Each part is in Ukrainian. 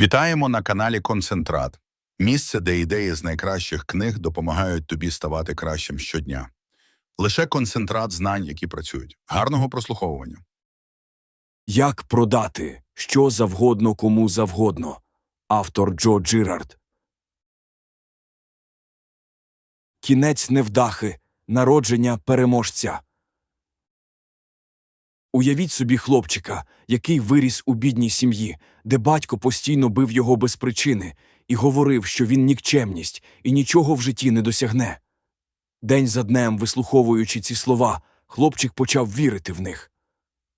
Вітаємо на каналі Концентрат. Місце, де ідеї з найкращих книг допомагають тобі ставати кращим щодня. Лише концентрат знань, які працюють. Гарного прослуховування. Як продати що завгодно кому завгодно. Автор Джо Джирард. Кінець невдахи. Народження переможця. Уявіть собі хлопчика, який виріс у бідній сім'ї, де батько постійно бив його без причини і говорив, що він нікчемність і нічого в житті не досягне. День за днем, вислуховуючи ці слова, хлопчик почав вірити в них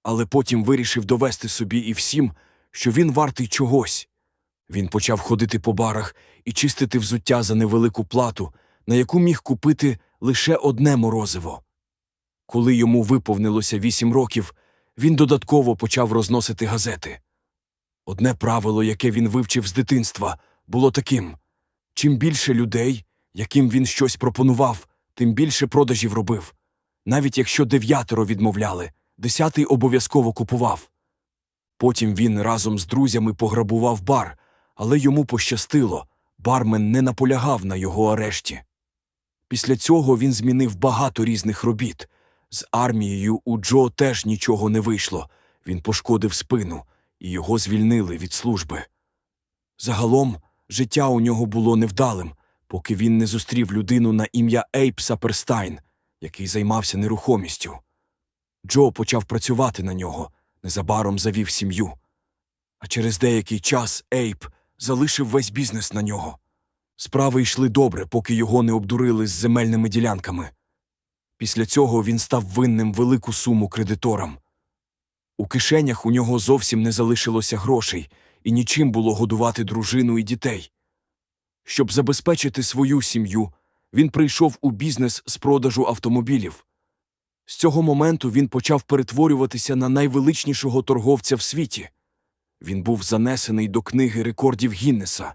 але потім вирішив довести собі і всім, що він вартий чогось. Він почав ходити по барах і чистити взуття за невелику плату, на яку міг купити лише одне морозиво. Коли йому виповнилося вісім років, він додатково почав розносити газети. Одне правило, яке він вивчив з дитинства, було таким чим більше людей, яким він щось пропонував, тим більше продажів робив. Навіть якщо дев'ятеро відмовляли, десятий обов'язково купував. Потім він разом з друзями пограбував бар, але йому пощастило бармен не наполягав на його арешті. Після цього він змінив багато різних робіт. З армією у Джо теж нічого не вийшло. Він пошкодив спину, і його звільнили від служби. Загалом, життя у нього було невдалим, поки він не зустрів людину на ім'я Ейп Саперстайн, який займався нерухомістю. Джо почав працювати на нього, незабаром завів сім'ю. А через деякий час Ейп залишив весь бізнес на нього. Справи йшли добре, поки його не обдурили з земельними ділянками. Після цього він став винним велику суму кредиторам. У кишенях у нього зовсім не залишилося грошей, і нічим було годувати дружину і дітей. Щоб забезпечити свою сім'ю, він прийшов у бізнес з продажу автомобілів. З цього моменту він почав перетворюватися на найвеличнішого торговця в світі. Він був занесений до книги рекордів Гіннеса.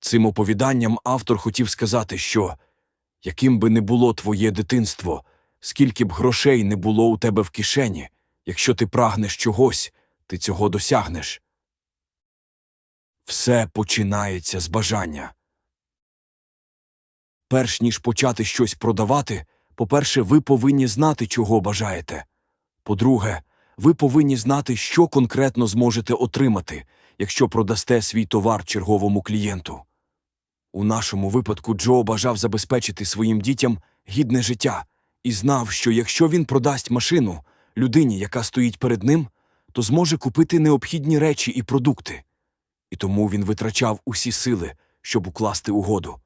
Цим оповіданням автор хотів сказати, що яким би не було твоє дитинство, скільки б грошей не було у тебе в кишені, якщо ти прагнеш чогось, ти цього досягнеш. Все починається з бажання. Перш ніж почати щось продавати, по-перше, ви повинні знати, чого бажаєте. По-друге, ви повинні знати, що конкретно зможете отримати, якщо продасте свій товар черговому клієнту. У нашому випадку Джо бажав забезпечити своїм дітям гідне життя і знав, що якщо він продасть машину людині, яка стоїть перед ним, то зможе купити необхідні речі і продукти. І тому він витрачав усі сили, щоб укласти угоду.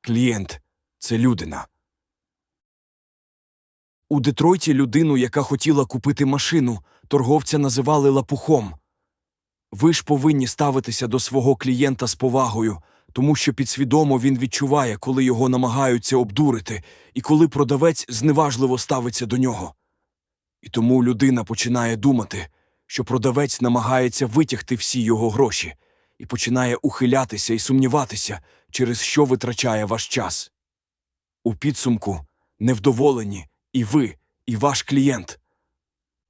Клієнт це людина. У Детройті людину, яка хотіла купити машину, торговця називали лапухом. Ви ж повинні ставитися до свого клієнта з повагою, тому що підсвідомо він відчуває, коли його намагаються обдурити, і коли продавець зневажливо ставиться до нього. І тому людина починає думати, що продавець намагається витягти всі його гроші, і починає ухилятися і сумніватися, через що витрачає ваш час. У підсумку невдоволені і ви, і ваш клієнт.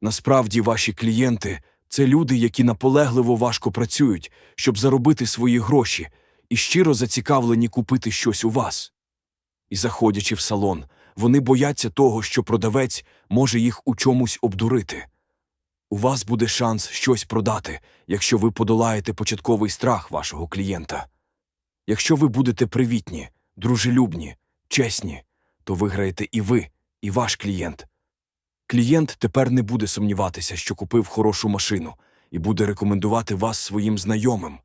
Насправді, ваші клієнти це люди, які наполегливо важко працюють, щоб заробити свої гроші, і щиро зацікавлені купити щось у вас. І, заходячи в салон, вони бояться того, що продавець може їх у чомусь обдурити. У вас буде шанс щось продати, якщо ви подолаєте початковий страх вашого клієнта. Якщо ви будете привітні, дружелюбні, чесні, то виграєте і ви, і ваш клієнт. Клієнт тепер не буде сумніватися, що купив хорошу машину, і буде рекомендувати вас своїм знайомим.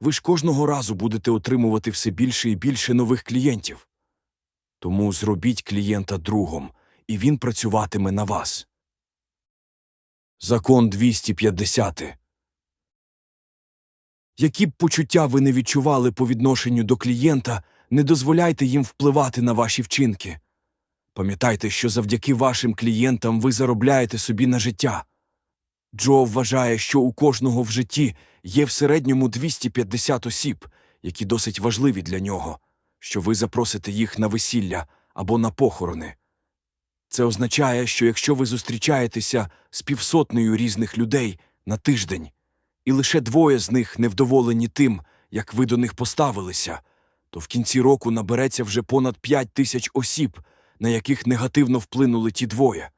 Ви ж кожного разу будете отримувати все більше і більше нових клієнтів. Тому зробіть клієнта другом, і він працюватиме на вас. Закон 250. Які б почуття ви не відчували по відношенню до клієнта, не дозволяйте їм впливати на ваші вчинки. Пам'ятайте, що завдяки вашим клієнтам ви заробляєте собі на життя. Джо вважає, що у кожного в житті є в середньому 250 осіб, які досить важливі для нього, що ви запросите їх на весілля або на похорони. Це означає, що якщо ви зустрічаєтеся з півсотнею різних людей на тиждень, і лише двоє з них невдоволені тим, як ви до них поставилися, то в кінці року набереться вже понад п'ять тисяч осіб, на яких негативно вплинули ті двоє.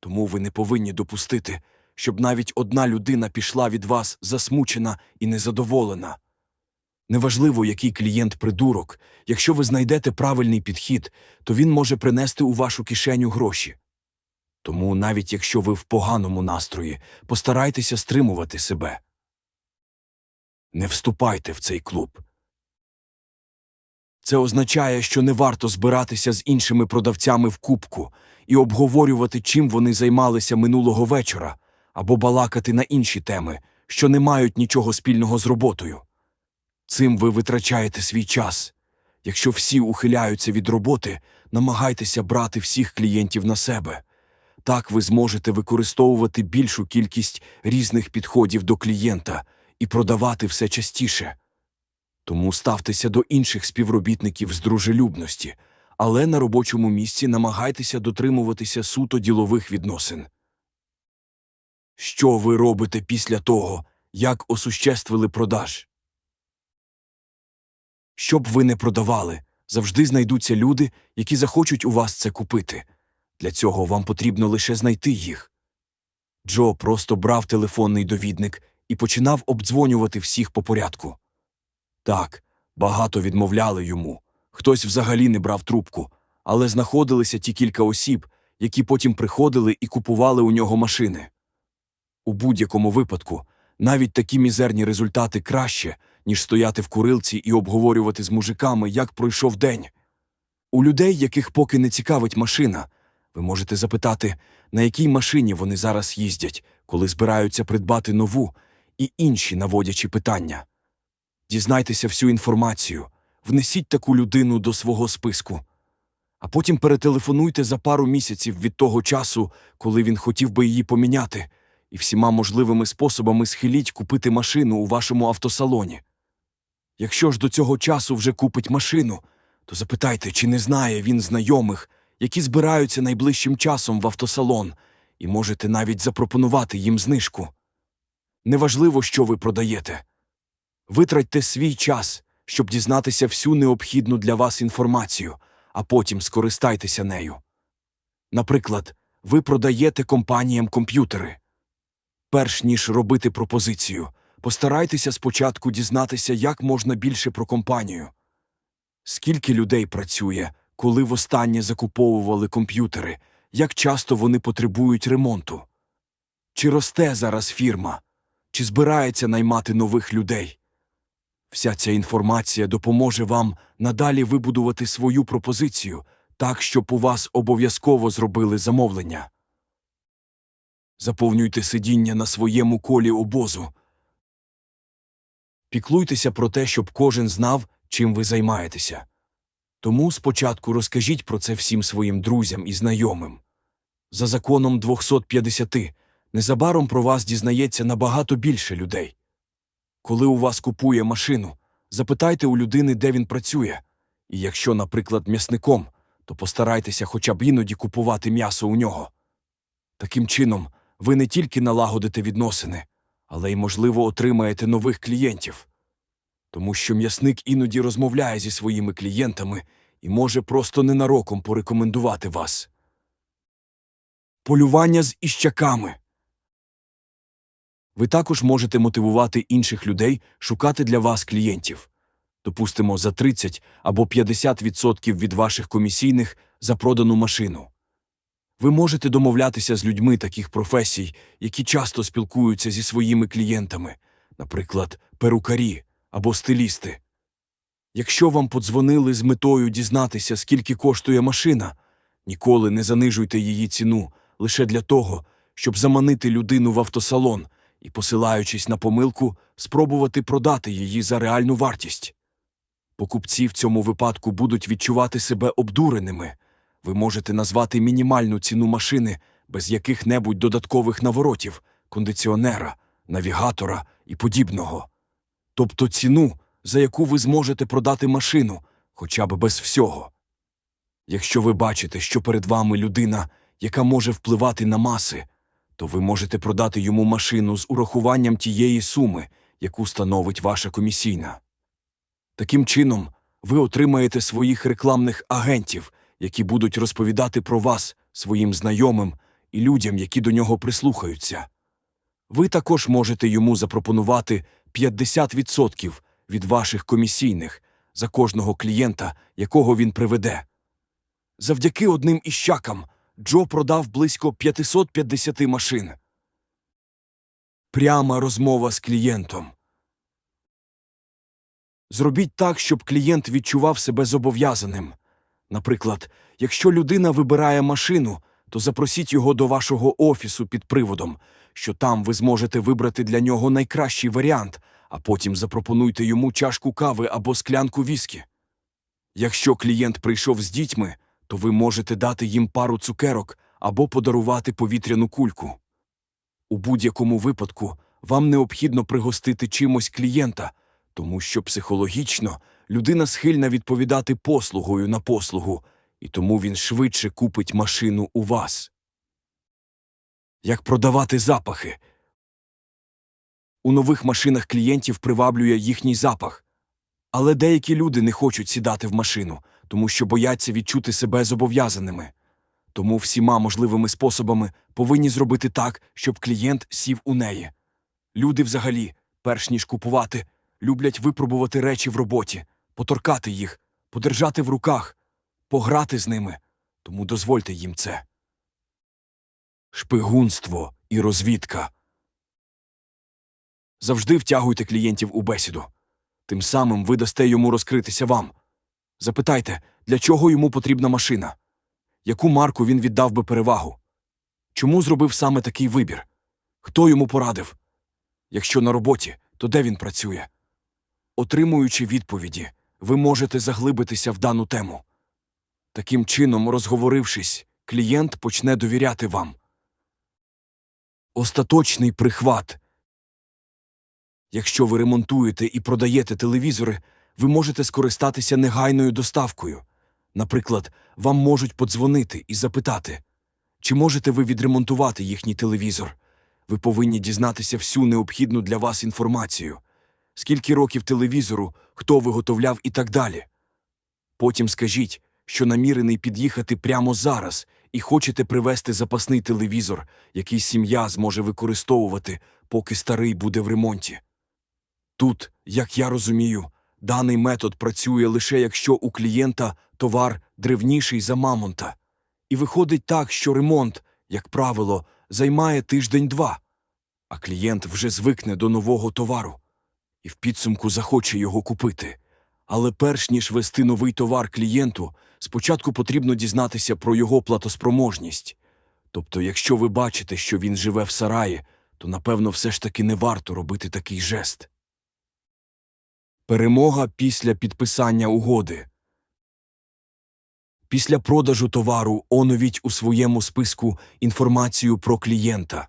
Тому ви не повинні допустити, щоб навіть одна людина пішла від вас засмучена і незадоволена. Неважливо, який клієнт придурок, якщо ви знайдете правильний підхід, то він може принести у вашу кишеню гроші. Тому навіть якщо ви в поганому настрої, постарайтеся стримувати себе. Не вступайте в цей клуб. Це означає, що не варто збиратися з іншими продавцями в кубку і обговорювати, чим вони займалися минулого вечора, або балакати на інші теми, що не мають нічого спільного з роботою. Цим ви витрачаєте свій час. Якщо всі ухиляються від роботи, намагайтеся брати всіх клієнтів на себе. Так ви зможете використовувати більшу кількість різних підходів до клієнта і продавати все частіше. Тому ставтеся до інших співробітників з дружелюбності, але на робочому місці намагайтеся дотримуватися суто ділових відносин. Що ви робите після того, як осуществили продаж? Щоб ви не продавали, завжди знайдуться люди, які захочуть у вас це купити. Для цього вам потрібно лише знайти їх. Джо просто брав телефонний довідник і починав обдзвонювати всіх по порядку. Так, багато відмовляли йому, хтось взагалі не брав трубку, але знаходилися ті кілька осіб, які потім приходили і купували у нього машини. У будь-якому випадку, навіть такі мізерні результати краще, ніж стояти в курилці і обговорювати з мужиками, як пройшов день. У людей, яких поки не цікавить машина, ви можете запитати, на якій машині вони зараз їздять, коли збираються придбати нову, і інші наводячі питання. Дізнайтеся всю інформацію, внесіть таку людину до свого списку, а потім перетелефонуйте за пару місяців від того часу, коли він хотів би її поміняти, і всіма можливими способами схиліть купити машину у вашому автосалоні. Якщо ж до цього часу вже купить машину, то запитайте, чи не знає він знайомих, які збираються найближчим часом в автосалон, і можете навіть запропонувати їм знижку. Неважливо, що ви продаєте. Витратьте свій час, щоб дізнатися всю необхідну для вас інформацію, а потім скористайтеся нею. Наприклад, ви продаєте компаніям комп'ютери. Перш ніж робити пропозицію, постарайтеся спочатку дізнатися як можна більше про компанію. Скільки людей працює, коли востаннє закуповували комп'ютери, як часто вони потребують ремонту? Чи росте зараз фірма, чи збирається наймати нових людей? Вся ця інформація допоможе вам надалі вибудувати свою пропозицію так, щоб у вас обов'язково зробили замовлення. Заповнюйте сидіння на своєму колі обозу. Піклуйтеся про те, щоб кожен знав, чим ви займаєтеся. Тому спочатку розкажіть про це всім своїм друзям і знайомим. За законом 250 незабаром про вас дізнається набагато більше людей. Коли у вас купує машину, запитайте у людини, де він працює. І якщо, наприклад, м'ясником, то постарайтеся хоча б іноді купувати м'ясо у нього. Таким чином, ви не тільки налагодите відносини, але й, можливо, отримаєте нових клієнтів. Тому що м'ясник іноді розмовляє зі своїми клієнтами і може просто ненароком порекомендувати вас. Полювання з іщаками. Ви також можете мотивувати інших людей шукати для вас клієнтів. Допустимо, за 30 або 50% від ваших комісійних за продану машину. Ви можете домовлятися з людьми таких професій, які часто спілкуються зі своїми клієнтами, наприклад, перукарі або стилісти. Якщо вам подзвонили з метою дізнатися, скільки коштує машина, ніколи не занижуйте її ціну лише для того, щоб заманити людину в автосалон і, посилаючись на помилку, спробувати продати її за реальну вартість. Покупці в цьому випадку будуть відчувати себе обдуреними. Ви можете назвати мінімальну ціну машини без яких-небудь додаткових наворотів, кондиціонера, навігатора і подібного. Тобто ціну, за яку ви зможете продати машину, хоча б без всього. Якщо ви бачите, що перед вами людина, яка може впливати на маси, то ви можете продати йому машину з урахуванням тієї суми, яку становить ваша комісійна. Таким чином, ви отримаєте своїх рекламних агентів, які будуть розповідати про вас своїм знайомим і людям, які до нього прислухаються. Ви також можете йому запропонувати 50% від ваших комісійних за кожного клієнта, якого він приведе. Завдяки одним іщакам Джо продав близько 550 машин. Пряма розмова з клієнтом. Зробіть так, щоб клієнт відчував себе зобов'язаним. Наприклад, якщо людина вибирає машину, то запросіть його до вашого офісу під приводом, що там ви зможете вибрати для нього найкращий варіант, а потім запропонуйте йому чашку кави або склянку віскі. Якщо клієнт прийшов з дітьми, то ви можете дати їм пару цукерок або подарувати повітряну кульку. У будь-якому випадку вам необхідно пригостити чимось клієнта, тому що психологічно людина схильна відповідати послугою на послугу, і тому він швидше купить машину у вас. Як продавати запахи? У нових машинах клієнтів приваблює їхній запах. Але деякі люди не хочуть сідати в машину, тому що бояться відчути себе зобов'язаними. Тому всіма можливими способами повинні зробити так, щоб клієнт сів у неї. Люди взагалі, перш ніж купувати, люблять випробувати речі в роботі, поторкати їх, подержати в руках, пограти з ними. Тому дозвольте їм це. Шпигунство і розвідка. Завжди втягуйте клієнтів у бесіду. Тим самим ви дасте йому розкритися вам. Запитайте, для чого йому потрібна машина? Яку марку він віддав би перевагу? Чому зробив саме такий вибір? Хто йому порадив? Якщо на роботі, то де він працює? Отримуючи відповіді, ви можете заглибитися в дану тему. Таким чином, розговорившись, клієнт почне довіряти вам. Остаточний прихват. Якщо ви ремонтуєте і продаєте телевізори, ви можете скористатися негайною доставкою. Наприклад, вам можуть подзвонити і запитати, чи можете ви відремонтувати їхній телевізор. Ви повинні дізнатися всю необхідну для вас інформацію, скільки років телевізору, хто виготовляв і так далі. Потім скажіть, що намірений під'їхати прямо зараз і хочете привезти запасний телевізор, який сім'я зможе використовувати, поки старий буде в ремонті. Тут, як я розумію, даний метод працює лише якщо у клієнта товар древніший за мамонта. І виходить так, що ремонт, як правило, займає тиждень-два, а клієнт вже звикне до нового товару і в підсумку захоче його купити. Але перш ніж вести новий товар клієнту, спочатку потрібно дізнатися про його платоспроможність. Тобто, якщо ви бачите, що він живе в сараї, то напевно все ж таки не варто робити такий жест. Перемога після підписання угоди. Після продажу товару оновіть у своєму списку інформацію про клієнта.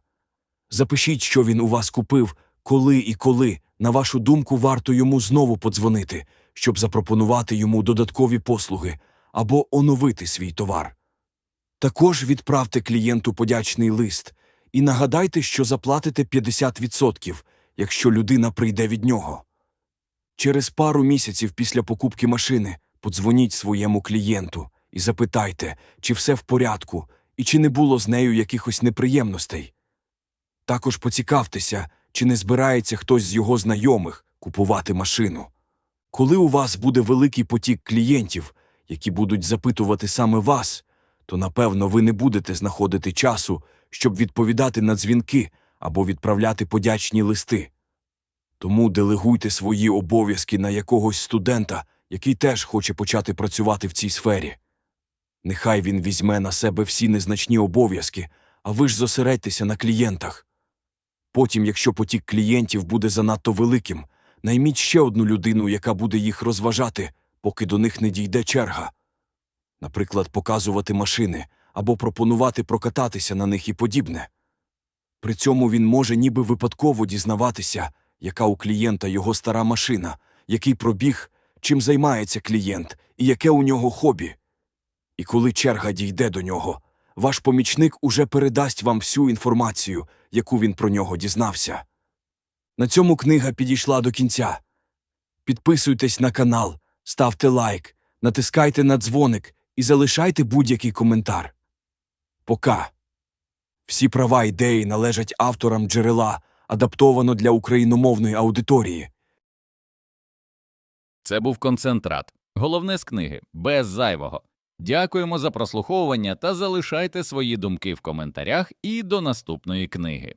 Запишіть, що він у вас купив, коли і коли, на вашу думку, варто йому знову подзвонити, щоб запропонувати йому додаткові послуги або оновити свій товар. Також відправте клієнту подячний лист і нагадайте, що заплатите 50%, якщо людина прийде від нього. Через пару місяців після покупки машини подзвоніть своєму клієнту і запитайте, чи все в порядку і чи не було з нею якихось неприємностей. Також поцікавтеся, чи не збирається хтось з його знайомих купувати машину. Коли у вас буде великий потік клієнтів, які будуть запитувати саме вас, то напевно ви не будете знаходити часу, щоб відповідати на дзвінки або відправляти подячні листи. Тому делегуйте свої обов'язки на якогось студента, який теж хоче почати працювати в цій сфері. Нехай він візьме на себе всі незначні обов'язки, а ви ж зосередьтеся на клієнтах. Потім, якщо потік клієнтів буде занадто великим, найміть ще одну людину, яка буде їх розважати, поки до них не дійде черга. Наприклад, показувати машини або пропонувати прокататися на них і подібне. При цьому він може ніби випадково дізнаватися, яка у клієнта його стара машина, який пробіг, чим займається клієнт і яке у нього хобі. І коли черга дійде до нього, Ваш помічник уже передасть вам всю інформацію, яку він про нього дізнався. На цьому книга підійшла до кінця. Підписуйтесь на канал, ставте лайк, натискайте на дзвоник і залишайте будь-який коментар. Пока. Всі права ідеї належать авторам джерела, адаптовано для україномовної аудиторії. Це був концентрат. Головне з книги без зайвого. Дякуємо за прослуховування та залишайте свої думки в коментарях і до наступної книги.